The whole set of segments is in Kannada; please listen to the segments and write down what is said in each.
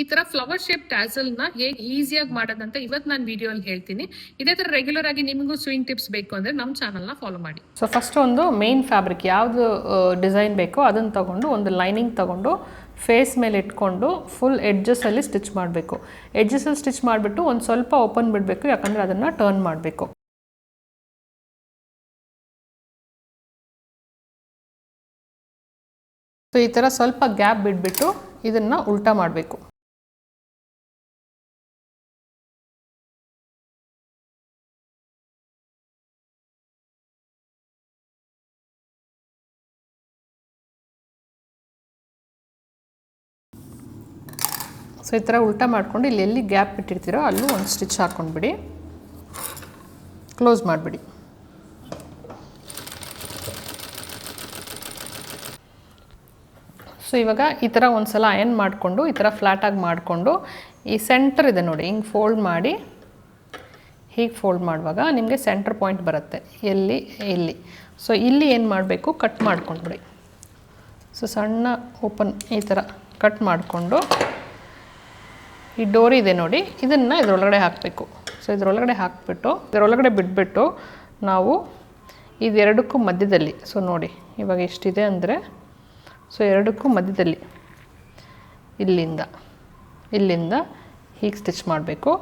ಈ ತರ ಫ್ಲವರ್ ಶೇಪ್ ಟ್ಯಾಸಲ್ನ ಹೇಗೆ ಈಸಿಯಾಗಿ ಮಾಡೋದಂತ ಇವತ್ತು ನಾನು ವಿಡಿಯೋ ಅಲ್ಲಿ ಹೇಳ್ತೀನಿ. ಇದೇ ತರ ರೆಗ್ಯುಲರ್ ಆಗಿ ನಿಮಗೂ ಸ್ವಿಂಗ್ ಟಿಪ್ಸ್ ಬೇಕು ಅಂದ್ರೆ ನಮ್ಮ ಚಾನಲ್ನ ಫಾಲೋ ಮಾಡಿ. ಸೊ ಫಸ್ಟ್ ಒಂದು ಮೇನ್ ಫ್ಯಾಬ್ರಿಕ್ ಯಾವುದು ಡಿಸೈನ್ ಬೇಕೋ ಅದನ್ನ ತಗೊಂಡು ಒಂದು ಲೈನಿಂಗ್ ತಗೊಂಡು ಫೇಸ್ ಮೇಲೆ ಇಟ್ಕೊಂಡು ಫುಲ್ ಎಡ್ಜಸ್ಸಲ್ಲಿ ಸ್ಟಿಚ್ ಮಾಡಬೇಕು. ಎಡ್ಜಸ್ಸಲ್ಲಿ ಸ್ಟಿಚ್ ಮಾಡಿಬಿಟ್ಟು ಒಂದು ಸ್ವಲ್ಪ ಓಪನ್ ಬಿಡಬೇಕು, ಯಾಕಂದರೆ ಅದನ್ನು ಟರ್ನ್ ಮಾಡಬೇಕು. ಸೊ ಈ ಥರ ಸ್ವಲ್ಪ ಗ್ಯಾಪ್ ಬಿಟ್ಬಿಟ್ಟು ಇದನ್ನು ಉಲ್ಟಾ ಮಾಡಬೇಕು. ಸೊ ಈ ಥರ ಉಲ್ಟಾ ಮಾಡಿಕೊಂಡು ಇಲ್ಲಿ ಎಲ್ಲಿ ಗ್ಯಾಪ್ ಬಿಟ್ಟಿರ್ತೀರೋ ಅಲ್ಲೂ ಒಂದು ಸ್ಟಿಚ್ ಹಾಕ್ಕೊಂಡ್ಬಿಡಿ. ಕ್ಲೋಸ್ ಮಾಡಿಬಿಡಿ. ಸೊ ಇವಾಗ ಈ ಥರ ಒಂದು ಸಲ ಅಯನ್ ಮಾಡಿಕೊಂಡು, ಈ ಥರ ಫ್ಲ್ಯಾಟಾಗಿ ಮಾಡಿಕೊಂಡು, ಈ ಸೆಂಟರ್ ಇದೆ ನೋಡಿ, ಹಿಂಗೆ ಫೋಲ್ಡ್ ಮಾಡಿ, ಹೀಗೆ ಫೋಲ್ಡ್ ಮಾಡುವಾಗ ನಿಮಗೆ ಸೆಂಟರ್ ಪಾಯಿಂಟ್ ಬರುತ್ತೆ. ಎಲ್ಲಿ, ಇಲ್ಲಿ. ಸೊ ಇಲ್ಲಿ ಏನು ಮಾಡಬೇಕು? ಕಟ್ ಮಾಡ್ಕೊಂಡ್ಬಿಡಿ. ಸೊ ಸಣ್ಣ ಓಪನ್ ಈ ಥರ ಕಟ್ ಮಾಡಿಕೊಂಡು ಈ ಡೋರಿ ಇದೆ ನೋಡಿ, ಇದನ್ನು ಇದರೊಳಗಡೆ ಹಾಕಬೇಕು. ಸೊ ಇದರೊಳಗಡೆ ಹಾಕಿಬಿಟ್ಟು, ಇದರೊಳಗಡೆ ಬಿಟ್ಬಿಟ್ಟು ನಾವು ಇದೆರಡಕ್ಕೂ ಮಧ್ಯದಲ್ಲಿ ಸೊ ನೋಡಿ, ಇವಾಗ ಎಷ್ಟಿದೆ ಅಂದರೆ ಸೊ ಎರಡಕ್ಕೂ ಮಧ್ಯದಲ್ಲಿ, ಇಲ್ಲಿಂದ ಇಲ್ಲಿಂದ ಹೀಗೆ ಸ್ಟಿಚ್ ಮಾಡಬೇಕು.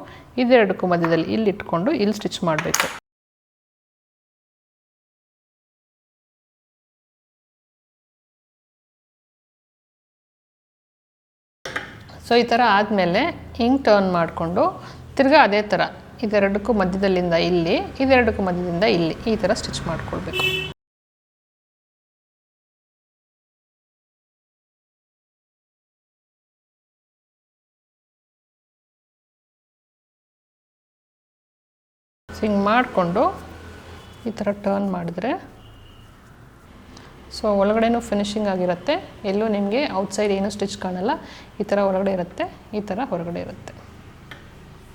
ಇದೆರಡಕ್ಕೂ ಮಧ್ಯದಲ್ಲಿ ಇಲ್ಲಿ ಇಟ್ಕೊಂಡು ಇಲ್ಲಿ ಸ್ಟಿಚ್ ಮಾಡಬೇಕು. ಸೊ ಈ ಥರ ಆದಮೇಲೆ ಹಿಂಗೆ ಟರ್ನ್ ಮಾಡಿಕೊಂಡು ತಿರ್ಗಾ ಅದೇ ಥರ ಇದೆರಡಕ್ಕೂ ಮಧ್ಯದಲ್ಲಿಂದ ಇಲ್ಲಿ, ಇದೆರಡಕ್ಕೂ ಮಧ್ಯದಿಂದ ಇಲ್ಲಿ ಈ ಥರ ಸ್ಟಿಚ್ ಮಾಡ್ಕೊಳ್ಬೇಕು. ಹಿಂಗೆ ಮಾಡಿಕೊಂಡು ಈ ಥರ ಟರ್ನ್ ಮಾಡಿದ್ರೆ ಸೊ ಒಳಗಡೆನೂ ಫಿನಿಶಿಂಗ್ ಆಗಿರುತ್ತೆ. ಎಲ್ಲೂ ನಿಮಗೆ ಔಟ್ಸೈಡ್ ಏನೂ ಸ್ಟಿಚ್ ಕಾಣಲ್ಲ. ಈ ಥರ ಒಳಗಡೆ ಇರುತ್ತೆ, ಈ ಥರ ಹೊರಗಡೆ ಇರುತ್ತೆ.